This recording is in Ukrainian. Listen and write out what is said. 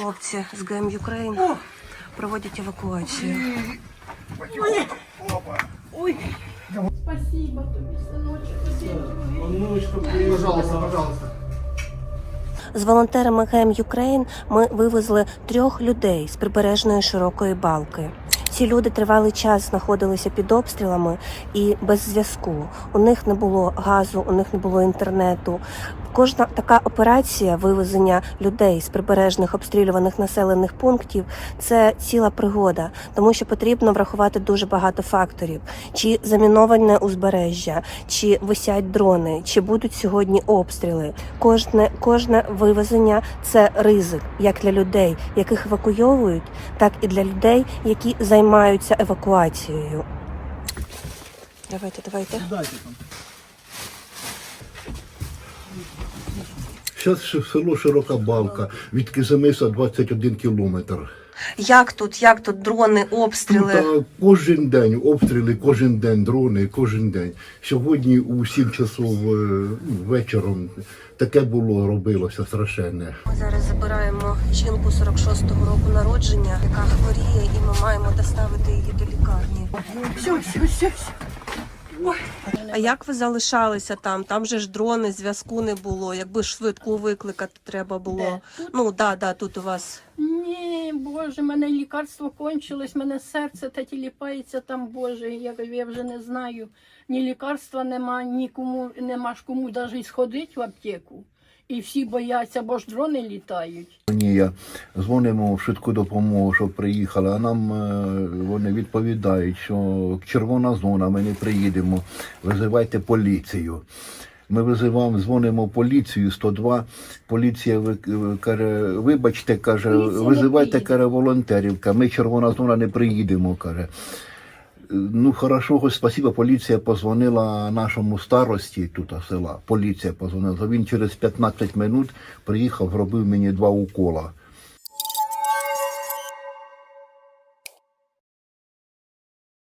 хлопці з ГМ Юкрейн проводять евакуацію. Спасибо тобі, синочок. Пожалуйста, пожалуйста. З волонтерами ГМ Юкрейн ми вивезли трьох людей з прибережної широкої балки. Ці люди тривалий час знаходилися під обстрілами і без зв'язку. У них не було газу, у них не було інтернету. Кожна така операція вивезення людей з прибережних обстрілюваних населених пунктів це ціла пригода, тому що потрібно врахувати дуже багато факторів: чи заміноване узбережжя, чи висять дрони, чи будуть сьогодні обстріли. Кожне кожне вивезення це ризик як для людей, яких евакуйовують, так і для людей, які займаються евакуацією. Давайте, давайте. Дайте там. Зараз село Широка Балка, від Кизимиса 21 кілометр. Як тут, як тут дрони, обстріли? Тут а, кожен день обстріли, кожен день дрони, кожен день. Сьогодні у 7 часов е, ну, вечором таке було, робилося страшенне. Ми зараз забираємо жінку 46-го року народження, яка хворіє, і ми маємо доставити її до лікарні. Все, все, все, все. А як ви залишалися там? Там же ж дрони, зв'язку не було. Якби ж швидку викликати треба було. Де? Ну да, да, тут у вас. Ні, Боже, мене лікарство кончилось, мене серце та тіліпається там, Боже, я, я вже не знаю. Ні лікарства нема, нікому нема ж кому навіть сходити в аптеку. І всі бояться, бо ж дрони літають. Ні, я дзвонимо в швидку допомогу, щоб приїхали, а нам е, вони відповідають, що червона зона, ми не приїдемо, визивайте поліцію. Ми визиваємо, дзвонимо поліцію 102. Поліція ви- ви- каже, вибачте, каже, Поліція не визивайте приїде. каже, волонтерівка. Ми червона зона не приїдемо, каже. Ну, хорошо, хоч спасибо, поліція позвонила нашому старості тут села. Поліція позвонила. Він через 15 минут приїхав, зробив мені два укола.